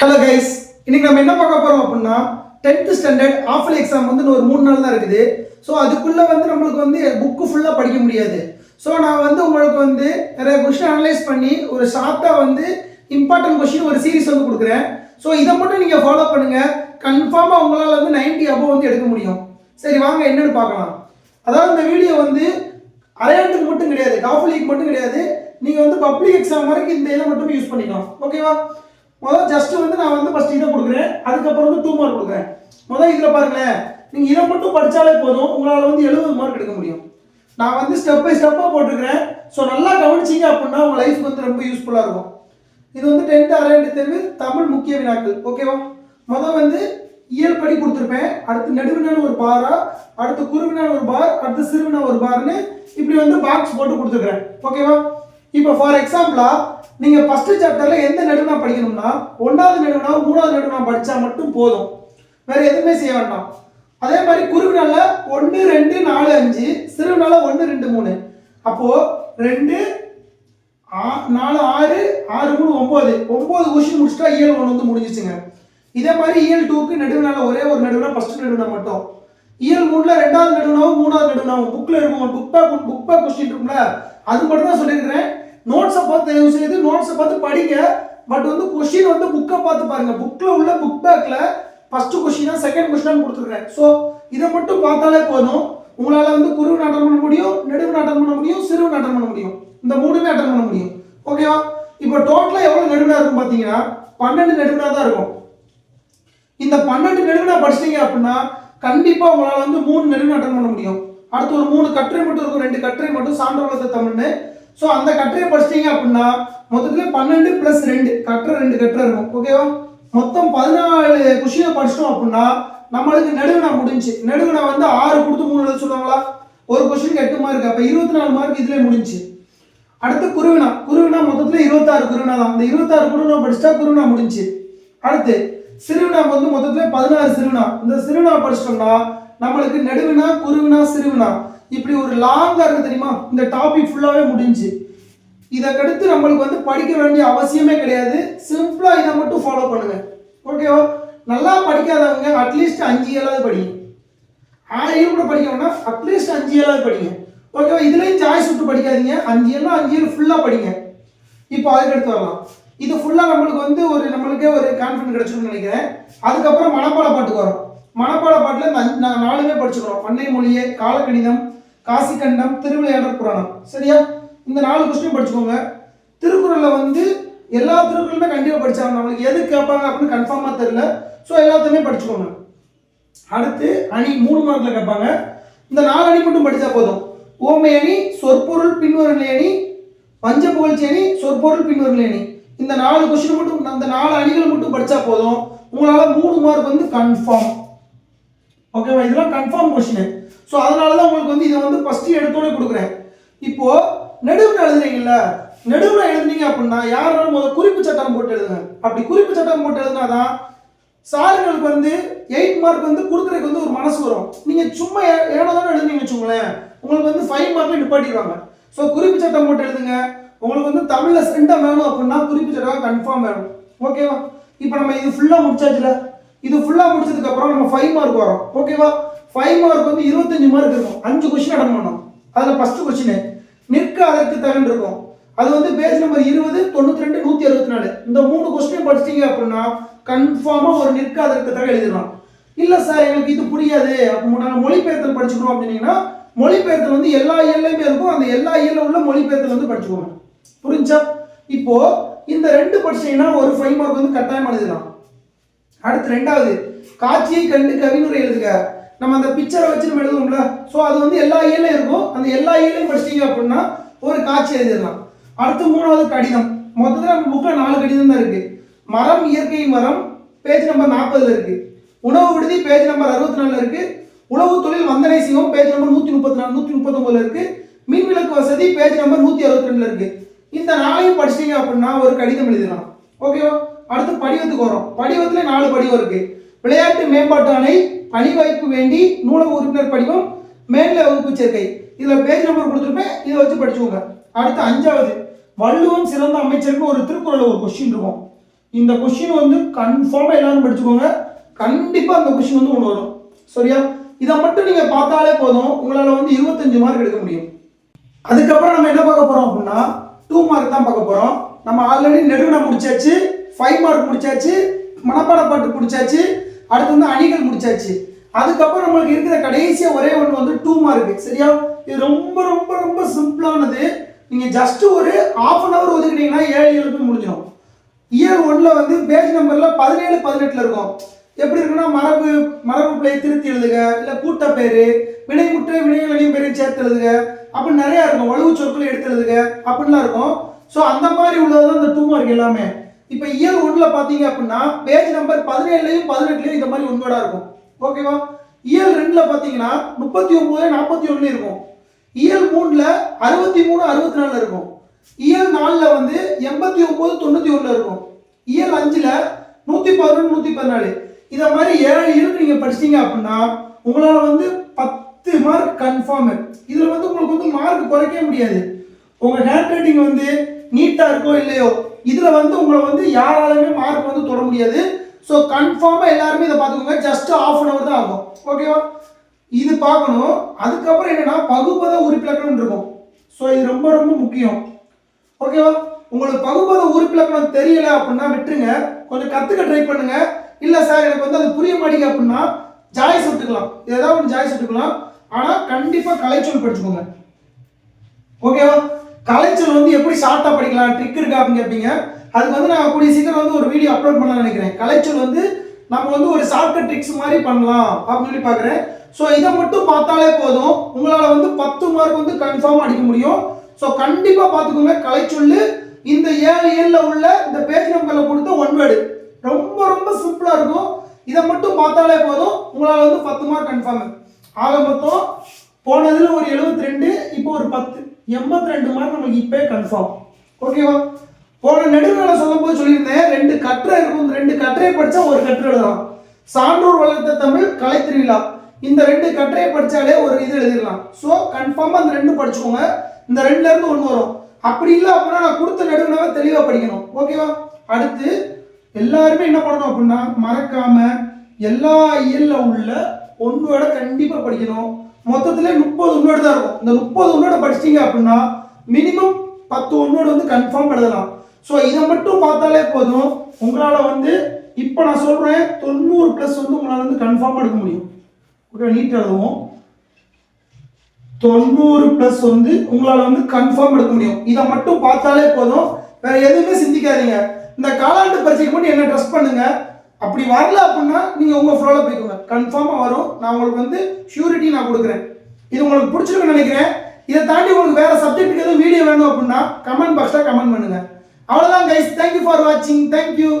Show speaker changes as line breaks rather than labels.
Hello guys இன்னைக்கு நம்ம என்ன பார்க்க போறோம் அப்படின்னா டென்த் ஸ்டாண்டர்ட் ஆஃபல் எக்ஸாம் வந்து ஒரு மூணு நாள் தான் இருக்குது. ஸோ அதுக்குள்ள வந்து நம்மளுக்கு வந்து புக்கு ஃபுல்லாக படிக்க முடியாது. ஸோ நான் வந்து உங்களுக்கு வந்து நிறைய கொஸ்டின் அனலைஸ் பண்ணி ஒரு ஷார்ட்டாக வந்து இம்பார்ட்டன்ட் கொஸ்டின் ஒரு சீரிஸ் வந்து கொடுக்குறேன். ஸோ இதை மட்டும் நீங்கள் ஃபாலோ பண்ணுங்கள் கன்ஃபார்மாக உங்களால் வந்து நைன்டி அபோவ் வந்து எடுக்க முடியும். சரி வாங்க என்னன்னு பார்க்கலாம். அதாவது இந்த வீடியோ வந்து அரையாண்டுக்கு மட்டும் கிடையாது. காஃபலிக்கு மட்டும் கிடையாது. நீங்கள் வந்து பப்ளிக் எக்ஸாம் வரைக்கும் இந்த இதை மட்டும் யூஸ் பண்ணிக்கலாம். ஓகேவா முதல்ல ஜஸ்ட் வந்து நான் வந்து ஃபஸ்ட் இதை கொடுக்குறேன். அதுக்கப்புறம் வந்து டூ மார்க் கொடுக்குறேன். முதல் இதில் பாருங்களேன். நீங்கள் இதை மட்டும் படித்தாலே போதும் உங்களால் வந்து எழுபது மார்க் எடுக்க முடியும். நான் வந்து ஸ்டெப் பை ஸ்டெப்பாக போட்டிருக்கிறேன். ஸோ நல்லா கவனிச்சிங்க அப்படின்னா உங்கள் லைஃப் வந்து ரொம்ப யூஸ்ஃபுல்லாக இருக்கும். இது வந்து டென்த் அரையாண்டு தேர்வு தமிழ் முக்கிய வினாக்கள். ஓகேவா முதல் வந்து இயல் படி கொடுத்துருப்பேன். அடுத்து நெடுவினான ஒரு பாரா அடுத்து குறுவினான ஒரு பார் அடுத்து சிறுவினா ஒரு பார்னு இப்படி வந்து பாக்ஸ் போட்டு கொடுத்துருக்கேன் ஓகேவா இப்போ ஃபார் எக்ஸாம்பிளா நீங்கள் ஃபர்ஸ்ட் சாப்டர்ல எந்த நெடுனா படிக்கணும்னா ஒன்றாவது நெடுனா மூணாவது நெடுனா படிச்சா மட்டும் போதும். வேற எதுவுமே செய்ய வேண்டாம். அதே மாதிரி குறுவினால ஒன்று ரெண்டு நாலு அஞ்சு சிறுவினால ஒன்று ரெண்டு மூணு. அப்போ ரெண்டு ஆ- நாலு ஆறு ஆறு மூணு ஒம்பது ஒம்பது கொஸ்டின் முடிச்சிட்டா இயல் ஒன்று வந்து முடிஞ்சிச்சுங்க. இதே மாதிரி இயல் டூக்கு நடுவினால ஒரே ஒரு நடுவினா ஃபர்ஸ்ட் நடுவினா மட்டும். இயல் மூணுல ரெண்டாவது நடுவினாவும் மூணாவது நடுவினாவும் புக்கில் இருக்கும் book back book back question இருக்கும்ல அது மட்டும் தான் சொல்லியிருக்கிறேன். நோட்ஸை பார்த்து தயவு செய்து நோட்ஸை பார்த்து படிங்க. பட் வந்து கொஷின் வந்து புக்கை பார்த்து பாருங்க. புக்கில் உள்ள புக் பேக்கில் ஃபஸ்ட்டு கொஷினா செகண்ட் கொஸ்டின் கொடுத்துருக்கேன் ஸோ இதை மட்டும் பார்த்தாலே போதும். உங்களால் வந்து குருவு அட்டன் பண்ண முடியும் நெடுவு அட்டன் பண்ண முடியும் சிறுவு அட்டன் பண்ண முடியும். இந்த மூணுமே அட்டன் பண்ண முடியும். ஓகேவா இப்போ டோட்டலாக எவ்வளோ நெடுவினா இருக்கும் பார்த்தீங்கன்னா பன்னெண்டு நெடுவினா தான் இருக்கும். இந்த பன்னெண்டு நெடுவினா படிச்சிட்டீங்க அப்படின்னா கண்டிப்பாக உங்களால் வந்து மூணு நெடுவினா அட்டன் பண்ண முடியும். அடுத்து ஒரு மூணு கட்டுரை மட்டும் இருக்கும் ரெண்டு கட்டுரை மட்டும் சான்ற வளர்த்த தமிழ்னு. ஸோ அந்த கட்டுரையை படிச்சிட்டீங்க அப்படின்னா மொத்தத்தில் பன்னெண்டு ப்ளஸ் ரெண்டு கட்டுரை ரெண்டு கட்டுரை இருக்கும். ஓகேவா மொத்தம் பதினாலு கொஷினை படிச்சிட்டோம் அப்படின்னா நம்மளுக்கு நெடுவினா முடிஞ்சு. நெடுவினா வந்து ஆறு கொடுத்து மூணு எழுத சொல்லுவாங்களா? ஒரு கொஸ்டினுக்கு எட்டு மார்க் அப்போ இருபத்தி நாலு மார்க் இதுலேயே முடிஞ்சு. அடுத்து குருவினா. குருவினா மொத்தத்தில் இருபத்தாறு குருவினா தான். அந்த இருபத்தாறு குருவினா படிச்சிட்டா குருவினா முடிஞ்சு. அடுத்து சிறுவினா வந்து மொத்தத்தில் பதினாறு சிறுவினா. இந்த சிறுவினா படிச்சிட்டோம்னா நம்மளுக்கு நெடுவினா குருவினா சிறுவினா. இப்படி ஒரு லாங்காக இருக்குது தெரியுமா? இந்த டாபிக் ஃபுல்லாகவே முடிஞ்சு. இதற்கடுத்து நம்மளுக்கு வந்து படிக்க வேண்டிய அவசியமே கிடையாது. சிம்பிளாக இதை மட்டும் ஃபாலோ பண்ணுங்க. ஓகேவா நல்லா படிக்காதவங்க அட்லீஸ்ட் அஞ்சு ஏழாவது படிங்க. ஆறு கூட படிக்கணும்னா அட்லீஸ்ட் அஞ்சு ஏழாவது படிங்க. ஓகேவா இதுலேயும் சாய்ஸ் விட்டு படிக்காதீங்க. அஞ்சு ஏழு அஞ்சு ஏழு ஃபுல்லாக படிங்க. இப்போ அதுக்கடுத்து வரலாம். இது ஃபுல்லாக நம்மளுக்கு வந்து ஒரு நம்மளுக்கே ஒரு கான்ஃபிடன்ட் கிடைச்சிருக்கும்னு நினைக்கிறேன். அதுக்கப்புறம் மனப்பாட பாட்டுக்கு வரும். மனப்பாட பாட்டில் நாங்கள் நாலுமே படிச்சுக்கிறோம் பண்ணை மொழியே காலக்கணிதம் காசிக்கண்டம் திருவிளையாடல் புராணம். சரியா? இந்த நாலு கொஸ்டின் படிச்சுக்கோங்க. திருக்குறளில் வந்து எல்லா திருக்குறளுமே கண்டிப்பாக படித்தாங்க நம்மளுக்கு எது கேட்பாங்க அப்படின்னு கன்ஃபார்மாக தெரியல. ஸோ எல்லாத்தையுமே படிச்சுக்கோங்க. அடுத்து அணி மூணு மார்க்ல கேட்பாங்க. இந்த நாலு அணி மட்டும் படித்தா போதும். ஓமை அணி சொற்பொருள் பின்வரும் அணி பஞ்ச புகழ்ச்சி அணி சொற்பொருள் பின்வரும் அணி. இந்த நாலு கொஸ்டின் மட்டும் அந்த நாலு அணிகள் மட்டும் படித்தா போதும். உங்களால் மூணு மார்க் வந்து கன்ஃபார்ம் ஓகேவா இதெல்லாம் கன்ஃபார்ம் கொஸ்டின் ஸோ அதனால தான் உங்களுக்கு வந்து இதை வந்து ஃபஸ்ட்டு எடுத்தோடனே கொடுக்குறேன். இப்போது நடுவில் எழுதுறீங்கல்ல நடுவில் எழுதுனீங்க அப்படின்னா யாராலும் முதல் குறிப்பு சட்டம் போட்டு எழுதுங்க. அப்படி குறிப்பு சட்டம் போட்டு எழுதுனாதான் சாருங்களுக்கு வந்து எயிட் மார்க் வந்து கொடுக்குறதுக்கு வந்து ஒரு மனசு வரும். நீங்கள் சும்மா ஏ- ஏனோ தானே எழுதுனீங்க வச்சுக்கோங்களேன். உங்களுக்கு வந்து ஃபைவ் மார்க்கில் நிப்பாட்டிடுவாங்க. ஸோ குறிப்பு சட்டம் போட்டு எழுதுங்க. உங்களுக்கு வந்து தமிழில் சென்டம் வேணும் அப்படின்னா குறிப்பு சட்டம் கன்ஃபார்ம் வேணும். ஓகேவா இப்போ நம்ம இது ஃபுல்லாக முடிச்சாச்சுல? இது ஃபுல்லாக முடிச்சதுக்கப்புறம் நம்ம ஃபைவ் மார்க் வரும். ஓகேவா ஃபைவ் மார்க் வந்து இருபத்தஞ்சு மார்க் இருக்கும். அஞ்சு கொஸ்டின் அட்டன் பண்ணோம். அதில் ஃபஸ்ட்டு கொஸ்டின் நிற்க அதற்கு தகன் இருக்கும். அது வந்து பேஜ் நம்பர் இருபது தொண்ணூத்தி ரெண்டு நூத்தி அறுபத்தி நாலு. இந்த மூணு கொஸ்டின் படிச்சிட்டீங்க அப்படின்னா கன்ஃபார்மா ஒரு நிற்க அதற்கு தக எழுதிடலாம். இல்ல சார் எங்களுக்கு இது புரியாது. அப்போ நாங்கள் மொழிபெயர்த்தல் படிச்சுக்கிறோம் அப்படின்னீங்கன்னா மொழிபெயர்த்தல் வந்து எல்லா இயல்லையுமே இருக்கும். அந்த எல்லா இயல்ல உள்ள மொழிபெயர்த்தல் வந்து படிச்சுக்கோங்க. புரிஞ்சா? இப்போ இந்த ரெண்டு படிச்சீங்கன்னா ஒரு ஃபைவ் மார்க் வந்து கட்டாயம் எழுதலாம் அடுத்து ரெண்டாவது காட்சியை கண்டு கவினுரை எழுதுக. நம்ம அந்த பிக்சரை வச்சு நம்ம எழுதுவோம்ல. ஸோ அது வந்து எல்லா இயலையும் இருக்கும். அந்த எல்லா இயலையும் படிச்சிட்டிங்க அப்படின்னா ஒரு காட்சி எழுதிடலாம். அடுத்து மூணாவது கடிதம். மொத்தத்தில் நம்ம புக்கில் நாலு கடிதம் தான் இருக்குது மரம் இயற்கை மரம் பேஜ் நம்பர் நாற்பதுல இருக்குது உணவு விடுதி பேஜ் நம்பர் அறுபத்தி நாலில் இருக்குது உழவு தொழில் வந்தனை சிவம் பேஜ் நம்பர் நூற்றி முப்பத்தி நாலு நூற்றி முப்பத்தொம்பதுல இருக்குது மின் விளக்கு வசதி பேஜ் நம்பர் நூற்றி அறுபத்தி ரெண்டில் இருக்குது இந்த நாளையும் படிச்சிட்டீங்க அப்படின்னா ஒரு கடிதம் எழுதலாம். ஓகேவா அடுத்து படிவத்துக்கு வரும். படிவத்தில் நாலு படிவம் இருக்குது விளையாட்டு மேம்பாட்டு அணை அணிவாய்ப்பு வேண்டி நூலக உறுப்பினர் படிவம் மேல்நிலை வகுப்பு சேர்க்கை. இதுல பேஜ் நம்பர் கொடுத்துருப்பேன். இதை வச்சு படிச்சுக்கோங்க. அடுத்து அஞ்சாவது. வள்ளுவம் சிறந்த அமைச்சருக்கு ஒரு திருக்குறள் ஒரு கொஸ்டின் இருக்கும். இந்த கொஷின் வந்து கன்ஃபார்மாக எல்லாரும் படிச்சுக்கோங்க. கண்டிப்பாக அந்த கொஷின் வந்து ஒன்று வரும். சரியா? இதை மட்டும் நீங்கள் பார்த்தாலே போதும். உங்களால் வந்து இருபத்தஞ்சு மார்க் எடுக்க முடியும். அதுக்கப்புறம் நம்ம என்ன பார்க்க போகிறோம் அப்படின்னா டூ மார்க் தான் பார்க்க போகிறோம் நம்ம ஆல்ரெடி நெடுவினை முடிச்சாச்சு ஃபைவ் மார்க் முடிச்சாச்சு மனப்பாட பாட்டு முடிச்சாச்சு அடுத்து வந்து அணிகள் முடிச்சாச்சு. அதுக்கப்புறம் நம்மளுக்கு இருக்கிற கடைசியாக ஒரே ஒன்று வந்து டூ மார்க் சரியா? இது ரொம்ப ரொம்ப ரொம்ப சிம்பிளானது. நீங்கள் ஜஸ்ட் ஒரு ஆஃப் அன் ஹவர் ஒதுக்கிட்டீங்கன்னா ஏழு ஏழுக்கு முடிஞ்சிடும். இயர் ஒன்றில் வந்து பேஜ் நம்பரில் பதினேழு பதினெட்டில் இருக்கும். எப்படி இருக்குன்னா மரபு மரபு பிள்ளை திருத்தி எழுதுக இல்லை வினை வினைமுற்று வினைகளின் பேரையும் சேர்த்து எழுதுக அப்படின்னு நிறையா இருக்கும். வலுவு சொற்களை எடுத்து எழுதுக அப்படின்லாம் இருக்கும். ஸோ அந்த மாதிரி உள்ளது தான் இந்த டூ மார்க் எல்லாமே. இப்போ இயர் ஒன்றில் பார்த்தீங்க அப்படின்னா பேஜ் நம்பர் பதினேழுலையும் பதினெட்டுலையும் இந்த மாதிரி ஒன்பதா இருக்கும். ஓகேவா இயல் ரெண்டில் பார்த்தீங்கன்னா முப்பத்தி ஒம்பது நாற்பத்தி ஒன்றுலையும் இருக்கும். இயல் மூணில் அறுபத்தி மூணு அறுபத்தி நாலில் இருக்கும். இயல் நாலில் வந்து எண்பத்தி ஒம்பது தொண்ணூற்றி ஒன்றில் இருக்கும். இயல் அஞ்சில் நூற்றி பதினொன்று நூற்றி பதினாலு இதை மாதிரி ஏழு இயலுக்கு நீங்கள் படிச்சீங்க அப்படின்னா உங்களால் வந்து பத்து மார்க் கன்ஃபார்மு இதில் வந்து உங்களுக்கு வந்து மார்க் குறைக்க முடியாது. உங்கள் ஹேண்ட் ரைட்டிங் வந்து நீட்டாக இருக்கோ இல்லையோ இதில் வந்து உங்களை வந்து யாராலுமே மார்க் வந்து தொட முடியாது. ஸோ கன்ஃபார்மாக எல்லாருமே இதை பார்த்துக்கோங்க. ஜஸ்ட் ஆஃப் அன் அவர் தான் ஆகும். ஓகேவா இது பார்க்கணும். அதுக்கப்புறம் என்னென்னா பகுபத உறுப்பிலக்கணம் இருக்கும். ஸோ இது ரொம்ப ரொம்ப முக்கியம். ஓகேவா உங்களுக்கு பகுபத உறுப்பிலக்கணம் தெரியலை அப்படின்னா விட்டுருங்க. கொஞ்சம் கற்றுக்க ட்ரை பண்ணுங்க. இல்லை சார் எனக்கு வந்து அது புரிய மாட்டேங்க அப்படின்னா ஜாய் சுட்டுக்கலாம். ஏதாவது ஒன்று ஜாய்ஸ் விட்டுக்கலாம் ஆனால் கண்டிப்பாக கலைச்சொல் படிச்சுக்கோங்க. ஓகேவா கலைச்சல் வந்து எப்படி ஷார்ட்டாக படிக்கலாம் ட்ரிக் இருக்கா அப்படின்னு கேட்பீங்க அதுக்கு வந்து நான் கூடிய சீக்கிரம் வந்து ஒரு வீடியோ அப்லோட் பண்ண நினைக்கிறேன். கலைச்சல் வந்து நம்ம வந்து ஒரு ஷார்ட்கட் ட்ரிக்ஸ் மாதிரி பண்ணலாம் அப்படின்னு சொல்லி பார்க்குறேன். ஸோ இதை மட்டும் பார்த்தாலே போதும். உங்களால் வந்து பத்து மார்க் வந்து கன்ஃபார்ம் அடிக்க முடியும். ஸோ கண்டிப்பாக பார்த்துக்கோங்க. கலைச்சொல்லு இந்த ஏழு ஏழில் உள்ள இந்த பேஜ் நம்பரில் கொடுத்த ஒன் வேர்டு ரொம்ப ரொம்ப சிம்பிளாக இருக்கும். இதை மட்டும் பார்த்தாலே போதும். உங்களால் வந்து பத்து மார்க் கன்ஃபார்ம் ஆக மொத்தம் போனதில் ஒரு 72 ரெண்டு இப்போ ஒரு பத்து. எண்பத்தி ரெண்டு மார்க் நமக்கு இப்போ கன்ஃபார்ம் ஓகேவா போன நெடுநிலை சொல்லும்போது சொல்லியிருந்தேன் ரெண்டு கட்டுரை இருக்கும். இந்த ரெண்டு கற்றையை படித்தா ஒரு கட்டுரை எழுதலாம். சான்றோர் வளர்த்த தமிழ் கலை திருவிழா. இந்த ரெண்டு கட்டுரையை படித்தாலே ஒரு இது எழுதிடலாம். ஸோ கன்ஃபார்மாக அந்த ரெண்டும் படிச்சுக்கோங்க. இந்த ரெண்டுலேருந்து ஒன்று வரும். அப்படி இல்லை அப்படின்னா நான் கொடுத்த நடுவினாவை தெளிவாக படிக்கணும். ஓகேவா அடுத்து எல்லாருமே என்ன பண்ணணும் அப்படின்னா மறக்காமல் எல்லா இயலில் உள்ள ஒன்றோட கண்டிப்பாக படிக்கணும். மொத்தத்தில் முப்பது உன்னோடு தான் இருக்கும். இந்த முப்பது ஒன்றோட படிச்சிட்டிங்க அப்படின்னா மினிமம் பத்து ஒன்றோடு வந்து கன்ஃபார்ம் எழுதலாம். ஸோ இதை மட்டும் பார்த்தாலே போதும். உங்களால் வந்து இப்போ நான் சொல்கிறேன் தொண்ணூறு ப்ளஸ் வந்து உங்களால் வந்து கன்ஃபார்ம் எடுக்க முடியும். ஓகே நீட் எழுதுவோம். தொண்ணூறு ப்ளஸ் வந்து உங்களால் வந்து கன்ஃபார்ம் எடுக்க முடியும். இதை மட்டும் பார்த்தாலே போதும். வேற எதுவுமே சிந்திக்காதீங்க. இந்த காலாண்டு பரீட்சைக்கு மட்டும் என்ன ட்ரெஸ் பண்ணுங்க? அப்படி வரல அப்படின்னா நீங்கள் உங்கள் ஃப்ளோவில் போய்க்கோங்க. கன்ஃபார்மாக வரும். நான் உங்களுக்கு வந்து ஷூரிட்டி நான் கொடுக்குறேன். இது உங்களுக்கு பிடிச்சிருக்குன்னு நினைக்கிறேன். இதை தாண்டி உங்களுக்கு வேற சப்ஜெக்ட்டுக்கு எதுவும் வீடியோ வேணும் அப்படின்னா கமெண்ட் பாக்ஸில் கமெண்ட் பண்ணுங்க. அவ்வளோதான் கைஸ் தேங்க்யூ ஃபார் வாட்சிங் தேங்க்யூ